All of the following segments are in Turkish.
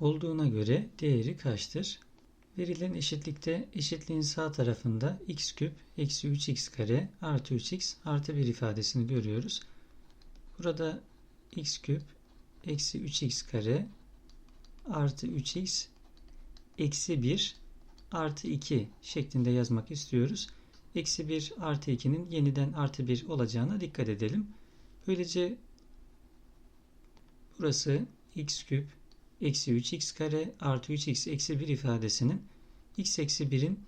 olduğuna göre değeri kaçtır? Verilen eşitlikte eşitliğin sağ tarafında x küp eksi 3x kare artı 3x artı 1 ifadesini görüyoruz. Burada x küp eksi 3x kare artı 3x eksi 1 artı 2 şeklinde yazmak istiyoruz. Eksi 1 artı 2'nin yeniden artı 1 olacağına dikkat edelim. Böylece burası x küp eksi 3x kare artı 3x eksi 1 ifadesinin x eksi 1'in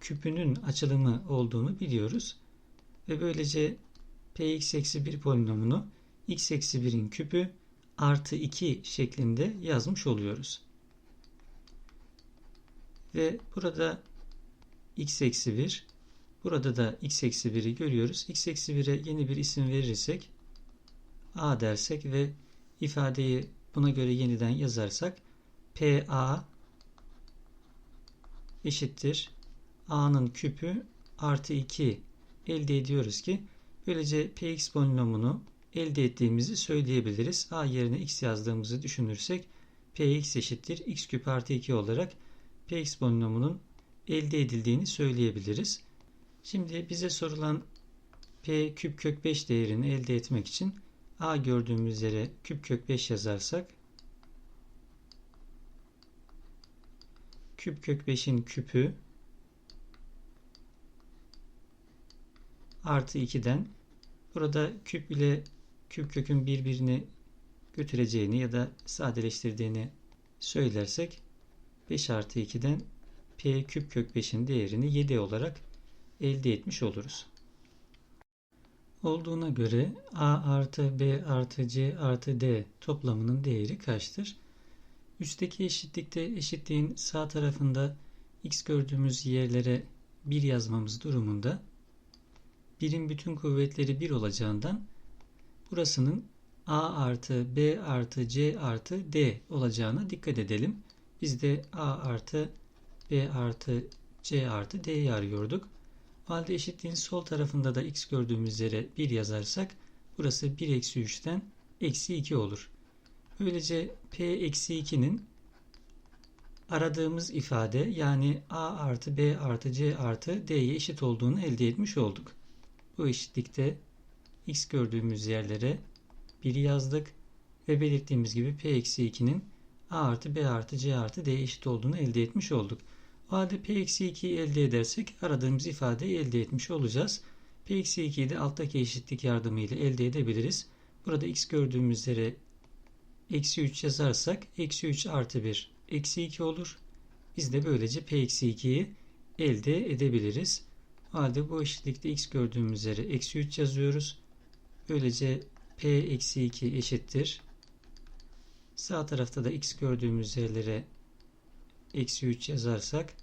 küpünün açılımı olduğunu biliyoruz. Ve böylece px eksi 1 polinomunu x eksi 1'in küpü artı 2 şeklinde yazmış oluyoruz. Ve burada x eksi 1 burada da x eksi 1'i görüyoruz. x eksi 1'e yeni bir isim verirsek a dersek ve ifadeyi buna göre yeniden yazarsak PA eşittir A'nın küpü artı 2 elde ediyoruz ki böylece Px polinomunu elde ettiğimizi söyleyebiliriz. A yerine x yazdığımızı düşünürsek Px eşittir x küp artı 2 olarak Px polinomunun elde edildiğini söyleyebiliriz. Şimdi bize sorulan P küp kök 5 değerini elde etmek için A gördüğümüz yere küp kök 5 yazarsak küp kök 5'in küpü artı 2'den burada küp ile küp kökün birbirini götüreceğini ya da sadeleştirdiğini söylersek 5 artı 2'den p küp kök 5'in değerini 7 olarak elde etmiş oluruz. Olduğuna göre a artı b artı c artı d toplamının değeri kaçtır? Üstteki eşitlikte eşitliğin sağ tarafında x gördüğümüz yerlere 1 yazmamız durumunda birin bütün kuvvetleri 1 olacağından burasının a artı b artı c artı d olacağına dikkat edelim. Biz de a artı b artı c artı d'yi arıyorduk. Halde eşitliğin sol tarafında da x gördüğümüz yere 1 yazarsak burası 1 eksi 3'ten eksi 2 olur. Böylece P eksi 2'nin aradığımız ifade yani A artı B artı C artı D'ye eşit olduğunu elde etmiş olduk. Bu eşitlikte X gördüğümüz yerlere 1'i yazdık ve belirttiğimiz gibi P eksi 2'nin A artı B artı C artı D'ye eşit olduğunu elde etmiş olduk. O halde P eksi 2'yi elde edersek aradığımız ifadeyi elde etmiş olacağız. P eksi 2'yi de alttaki eşitlik yardımıyla elde edebiliriz. Burada X gördüğümüz yere eksi 3 yazarsak eksi 3 artı 1 eksi 2 olur. Biz de böylece p eksi 2'yi elde edebiliriz. Halde bu eşitlikte x gördüğümüz üzere eksi 3 yazıyoruz. Böylece p eksi 2 eşittir. Sağ tarafta da x gördüğümüz yerlere eksi 3 yazarsak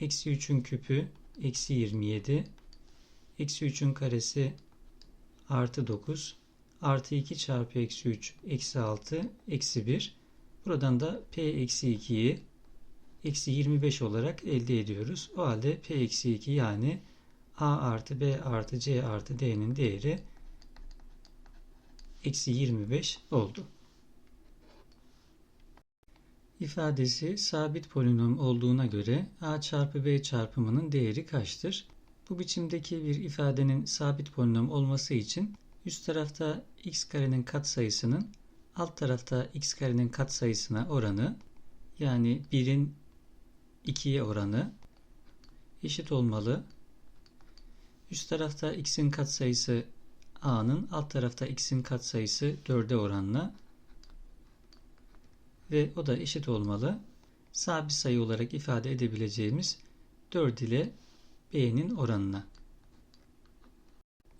eksi 3'ün küpü eksi 27 eksi 3'ün karesi artı 9 artı 2 çarpı eksi 3 eksi 6 eksi 1. Buradan da p eksi 2'yi eksi 25 olarak elde ediyoruz. O halde p eksi 2 yani a artı b artı c artı d'nin değeri eksi 25 oldu. İfadesi sabit polinom olduğuna göre a çarpı b çarpımının değeri kaçtır? Bu biçimdeki bir ifadenin sabit polinom olması için Üst tarafta x karenin katsayısının alt tarafta x karenin katsayısına oranı yani 1'in 2'ye oranı eşit olmalı. Üst tarafta x'in katsayısı a'nın alt tarafta x'in katsayısı 4'e oranla ve o da eşit olmalı. Sabit sayı olarak ifade edebileceğimiz 4 ile b'nin oranına.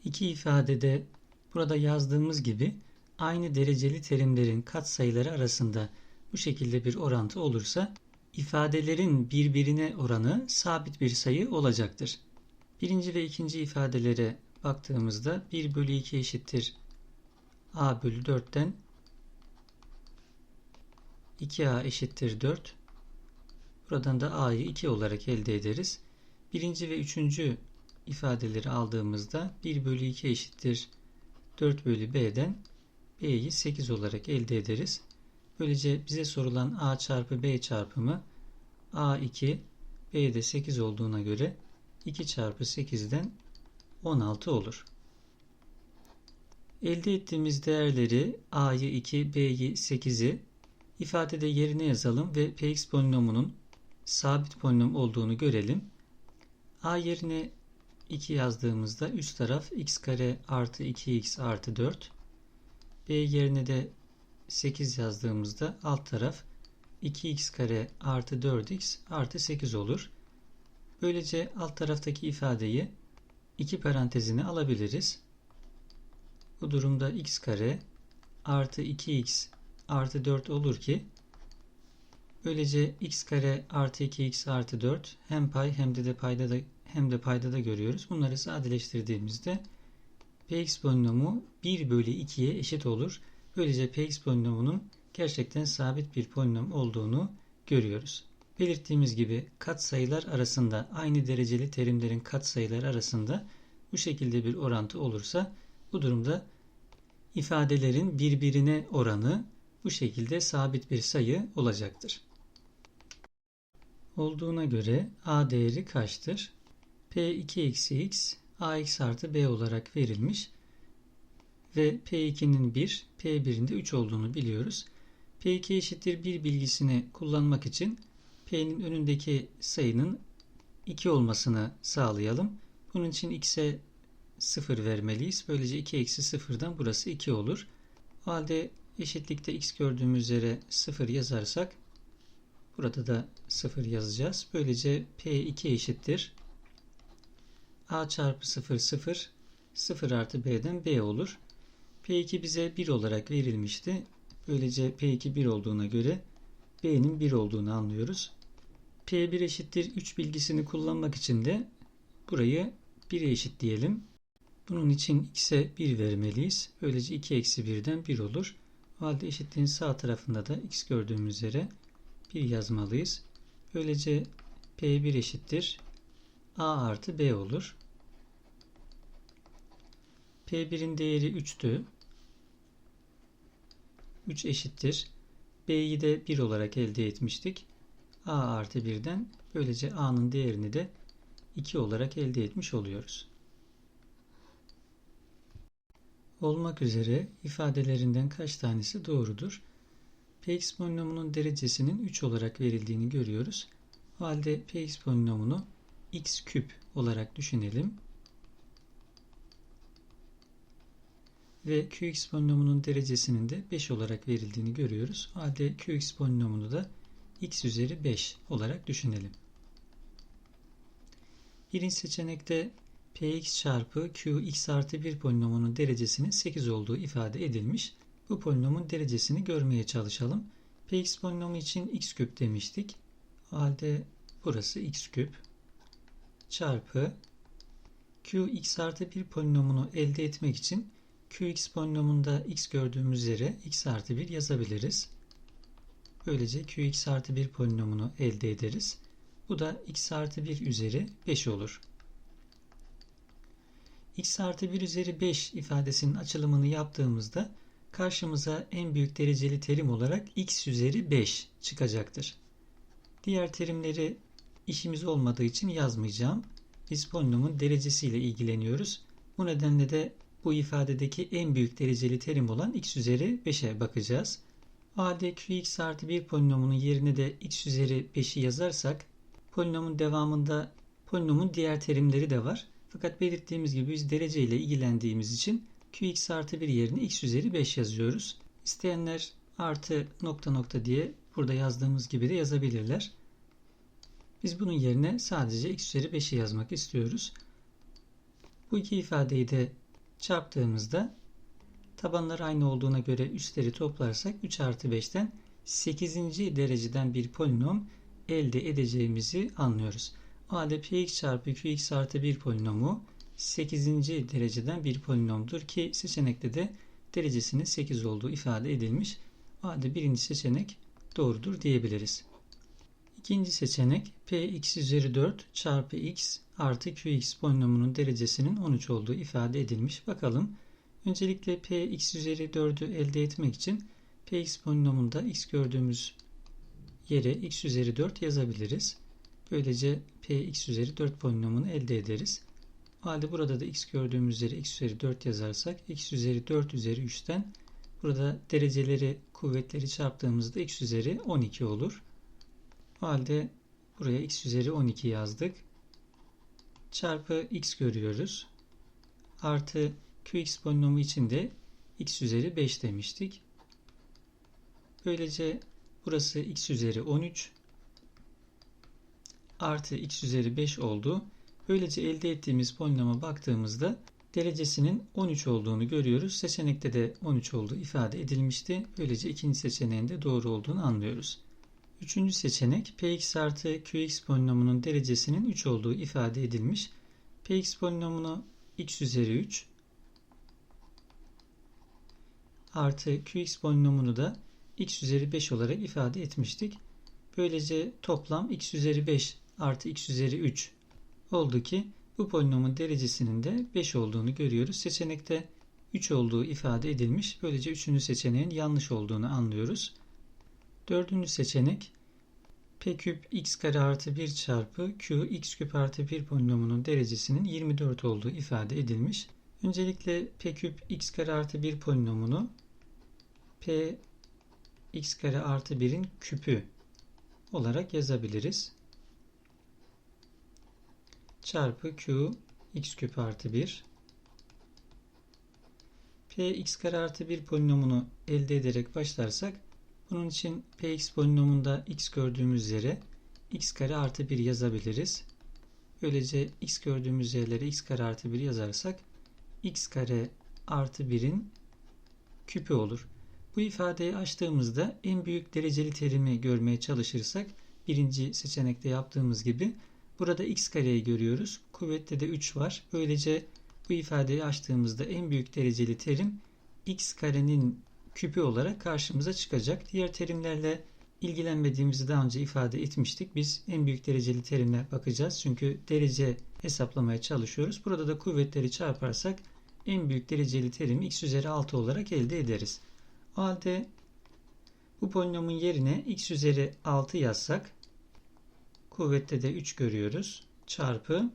İki ifadede Burada yazdığımız gibi aynı dereceli terimlerin katsayıları arasında bu şekilde bir orantı olursa ifadelerin birbirine oranı sabit bir sayı olacaktır. Birinci ve ikinci ifadelere baktığımızda 1 bölü 2 eşittir a bölü 4'ten 2a eşittir 4. Buradan da a'yı 2 olarak elde ederiz. Birinci ve üçüncü ifadeleri aldığımızda 1 bölü 2 eşittir 4 bölü b'den b'yi 8 olarak elde ederiz. Böylece bize sorulan a çarpı b çarpımı a2 b'de 8 olduğuna göre 2 çarpı 8'den 16 olur. Elde ettiğimiz değerleri a'yı 2, b'yi 8'i ifadede yerine yazalım ve px polinomunun sabit polinom olduğunu görelim. a yerine 2 yazdığımızda üst taraf x kare artı 2x artı 4. b yerine de 8 yazdığımızda alt taraf 2x kare artı 4x artı 8 olur. Böylece alt taraftaki ifadeyi iki parantezine alabiliriz. Bu durumda x kare artı 2x artı 4 olur ki böylece x kare artı 2x artı 4 hem pay hem de, de payda da hem de payda da görüyoruz. Bunları sadeleştirdiğimizde px polinomu 1 bölü 2'ye eşit olur. Böylece px polinomunun gerçekten sabit bir polinom olduğunu görüyoruz. Belirttiğimiz gibi katsayılar arasında aynı dereceli terimlerin katsayıları arasında bu şekilde bir orantı olursa bu durumda ifadelerin birbirine oranı bu şekilde sabit bir sayı olacaktır. Olduğuna göre a değeri kaçtır? p2 eksi x ax artı b olarak verilmiş ve p2'nin 1, p1'in de 3 olduğunu biliyoruz. p2 eşittir 1 bilgisini kullanmak için p'nin önündeki sayının 2 olmasını sağlayalım. Bunun için x'e 0 vermeliyiz. Böylece 2 eksi 0'dan burası 2 olur. O halde eşitlikte x gördüğümüz yere 0 yazarsak burada da 0 yazacağız. Böylece p2 eşittir. a çarpı 0 0 0 artı b'den b olur. p2 bize 1 olarak verilmişti. Böylece p2 1 olduğuna göre b'nin 1 olduğunu anlıyoruz. p1 eşittir 3 bilgisini kullanmak için de burayı 1'e eşit diyelim. Bunun için x'e 1 vermeliyiz. Böylece 2 eksi 1'den 1 olur. O halde eşitliğin sağ tarafında da x gördüğümüz yere 1 yazmalıyız. Böylece p1 eşittir a artı b olur. p1'in değeri 3'tü. 3 eşittir. b'yi de 1 olarak elde etmiştik. a artı 1'den böylece a'nın değerini de 2 olarak elde etmiş oluyoruz olmak üzere ifadelerinden kaç tanesi doğrudur? Px polinomunun derecesinin 3 olarak verildiğini görüyoruz. O halde Px polinomunu x küp olarak düşünelim. Ve Qx polinomunun derecesinin de 5 olarak verildiğini görüyoruz. O halde Qx polinomunu da x üzeri 5 olarak düşünelim. Birinci seçenekte px çarpı q x artı 1 polinomunun derecesinin 8 olduğu ifade edilmiş. Bu polinomun derecesini görmeye çalışalım. px polinomu için x küp demiştik. O halde burası x küp çarpı q x artı 1 polinomunu elde etmek için qx polinomunda x gördüğümüz yere x artı 1 yazabiliriz. Böylece qx artı 1 polinomunu elde ederiz. Bu da x artı 1 üzeri 5 olur x artı 1 üzeri 5 ifadesinin açılımını yaptığımızda karşımıza en büyük dereceli terim olarak x üzeri 5 çıkacaktır. Diğer terimleri işimiz olmadığı için yazmayacağım. Biz polinomun derecesiyle ilgileniyoruz. Bu nedenle de bu ifadedeki en büyük dereceli terim olan x üzeri 5'e bakacağız. O halde qx artı 1 polinomunun yerine de x üzeri 5'i yazarsak polinomun devamında polinomun diğer terimleri de var. Fakat belirttiğimiz gibi biz derece ile ilgilendiğimiz için qx artı 1 yerine x üzeri 5 yazıyoruz. İsteyenler artı nokta nokta diye burada yazdığımız gibi de yazabilirler. Biz bunun yerine sadece x üzeri 5'i yazmak istiyoruz. Bu iki ifadeyi de çarptığımızda tabanlar aynı olduğuna göre üstleri toplarsak 3 artı 5'ten 8. dereceden bir polinom elde edeceğimizi anlıyoruz. O halde px çarpı qx artı 1 polinomu 8. dereceden bir polinomdur ki seçenekte de derecesinin 8 olduğu ifade edilmiş. O halde birinci seçenek doğrudur diyebiliriz. İkinci seçenek px üzeri 4 çarpı x artı qx polinomunun derecesinin 13 olduğu ifade edilmiş. Bakalım. Öncelikle px üzeri 4'ü elde etmek için px polinomunda x gördüğümüz yere x üzeri 4 yazabiliriz. Böylece px üzeri 4 polinomunu elde ederiz. O halde burada da x gördüğümüz yere x üzeri 4 yazarsak x üzeri 4 üzeri 3'ten burada dereceleri kuvvetleri çarptığımızda x üzeri 12 olur. O halde buraya x üzeri 12 yazdık. Çarpı x görüyoruz. Artı qx polinomu için de x üzeri 5 demiştik. Böylece burası x üzeri 13 artı x üzeri 5 oldu. Böylece elde ettiğimiz polinoma baktığımızda derecesinin 13 olduğunu görüyoruz. Seçenekte de 13 olduğu ifade edilmişti. Böylece ikinci seçeneğin de doğru olduğunu anlıyoruz. Üçüncü seçenek px artı qx polinomunun derecesinin 3 olduğu ifade edilmiş. px polinomunu x üzeri 3 artı qx polinomunu da x üzeri 5 olarak ifade etmiştik. Böylece toplam x üzeri 5 artı x üzeri 3 oldu ki bu polinomun derecesinin de 5 olduğunu görüyoruz. Seçenekte 3 olduğu ifade edilmiş. Böylece 3. seçeneğin yanlış olduğunu anlıyoruz. 4. seçenek p küp x kare artı 1 çarpı q x küp artı 1 polinomunun derecesinin 24 olduğu ifade edilmiş. Öncelikle p küp x kare artı 1 polinomunu p x kare artı 1'in küpü olarak yazabiliriz. Çarpı q x küp artı 1 p x kare artı 1 polinomunu elde ederek başlarsak bunun için px polinomunda x gördüğümüz yere x kare artı 1 yazabiliriz. Böylece x gördüğümüz yerlere x kare artı 1 yazarsak x kare artı 1'in küpü olur. Bu ifadeyi açtığımızda en büyük dereceli terimi görmeye çalışırsak birinci seçenekte yaptığımız gibi burada x kareyi görüyoruz. Kuvvette de 3 var. Böylece bu ifadeyi açtığımızda en büyük dereceli terim x karenin küpü olarak karşımıza çıkacak. Diğer terimlerle ilgilenmediğimizi daha önce ifade etmiştik. Biz en büyük dereceli terimle bakacağız. Çünkü derece hesaplamaya çalışıyoruz. Burada da kuvvetleri çarparsak en büyük dereceli terimi x üzeri 6 olarak elde ederiz. O halde bu polinomun yerine x üzeri 6 yazsak kuvvette de 3 görüyoruz. Çarpı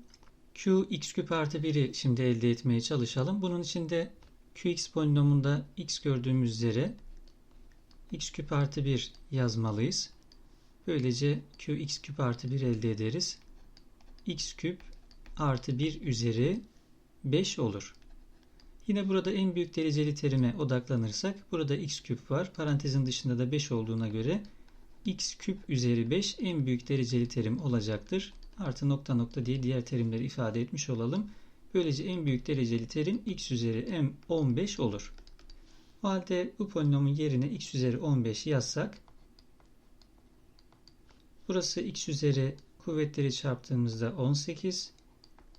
q x küp artı 1'i şimdi elde etmeye çalışalım. Bunun için de qx polinomunda x gördüğümüz üzere x küp artı 1 yazmalıyız. Böylece qx küp artı 1 elde ederiz. x küp artı 1 üzeri 5 olur. Yine burada en büyük dereceli terime odaklanırsak burada x küp var. Parantezin dışında da 5 olduğuna göre x küp üzeri 5 en büyük dereceli terim olacaktır. Artı nokta nokta diye diğer terimleri ifade etmiş olalım. Böylece en büyük dereceli terim x üzeri m 15 olur. O halde bu polinomun yerine x üzeri 15 yazsak burası x üzeri kuvvetleri çarptığımızda 18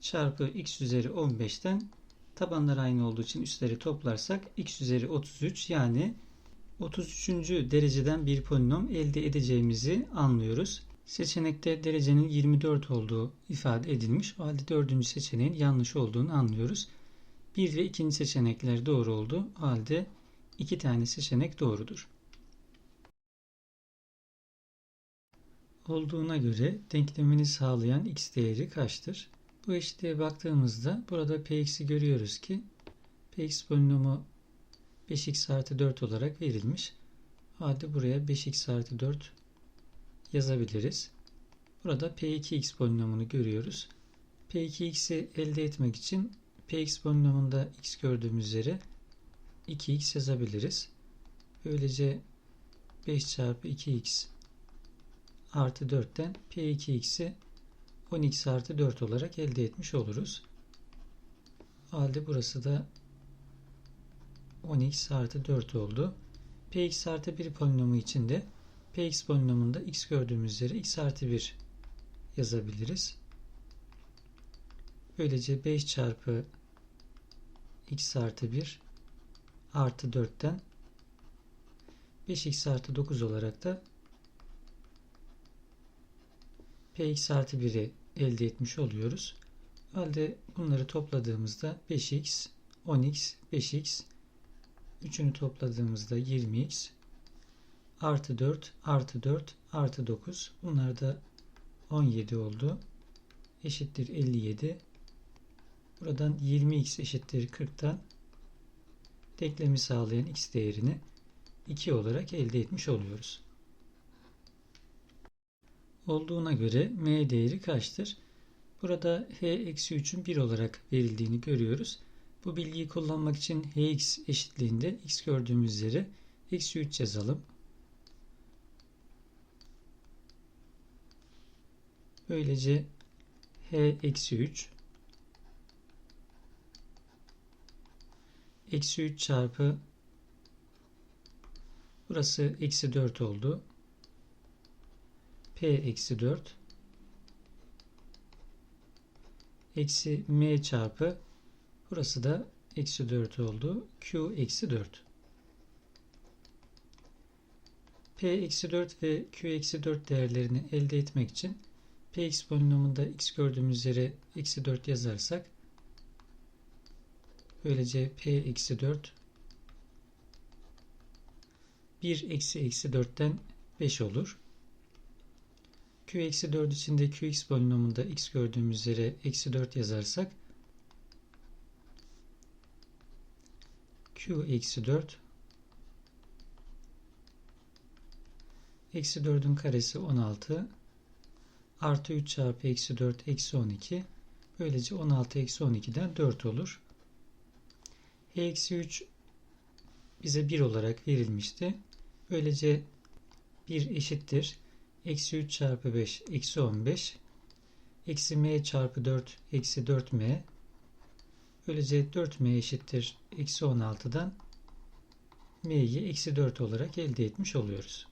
çarpı x üzeri 15'ten tabanlar aynı olduğu için üstleri toplarsak x üzeri 33 yani 33. dereceden bir polinom elde edeceğimizi anlıyoruz. Seçenekte derecenin 24 olduğu ifade edilmiş. O halde dördüncü seçeneğin yanlış olduğunu anlıyoruz. Bir ve ikinci seçenekler doğru oldu. O halde iki tane seçenek doğrudur. Olduğuna göre denklemini sağlayan x değeri kaçtır? Bu eşitliğe baktığımızda burada px'i görüyoruz ki px polinomu 5x artı 4 olarak verilmiş. Hadi buraya 5x artı 4 yazabiliriz. Burada P2x polinomunu görüyoruz. P2x'i elde etmek için Px polinomunda x gördüğümüz üzere 2x yazabiliriz. Böylece 5 çarpı 2x artı 4'ten P2x'i 10x artı 4 olarak elde etmiş oluruz. O halde burası da 10x artı 4 oldu. Px artı 1 polinomu için de Px polinomunda x gördüğümüz üzere x artı 1 yazabiliriz. Böylece 5 çarpı x artı 1 artı 4'ten 5x artı 9 olarak da px artı 1'i elde etmiş oluyoruz. Halde bunları topladığımızda 5x, 10x, 5x, üçünü topladığımızda 20x, artı 4 artı 4 artı 9 bunlar da 17 oldu. Eşittir 57. Buradan 20x eşittir 40'tan denklemi sağlayan x değerini 2 olarak elde etmiş oluyoruz. Olduğuna göre m değeri kaçtır? Burada h-3'ün 1 olarak verildiğini görüyoruz. Bu bilgiyi kullanmak için hx eşitliğinde x gördüğümüz yere eksi 3 yazalım. Böylece h eksi 3 eksi 3 çarpı burası eksi 4 oldu. p eksi 4 eksi m çarpı burası da eksi 4 oldu. q eksi 4 p eksi 4 ve q eksi 4 değerlerini elde etmek için px polinomunda x gördüğümüz yere eksi 4 yazarsak böylece p eksi 4 1 eksi eksi 4'ten 5 olur. q eksi 4 için de qx polinomunda x gördüğümüz yere eksi 4 yazarsak q eksi 4 eksi 4'ün karesi 16 artı 3 çarpı eksi 4 eksi 12 böylece 16 eksi 12'den 4 olur. E eksi 3 bize 1 olarak verilmişti. Böylece 1 eşittir. Eksi 3 çarpı 5 eksi 15 eksi m çarpı 4 eksi 4m böylece 4m eşittir eksi 16'dan m'yi eksi 4 olarak elde etmiş oluyoruz.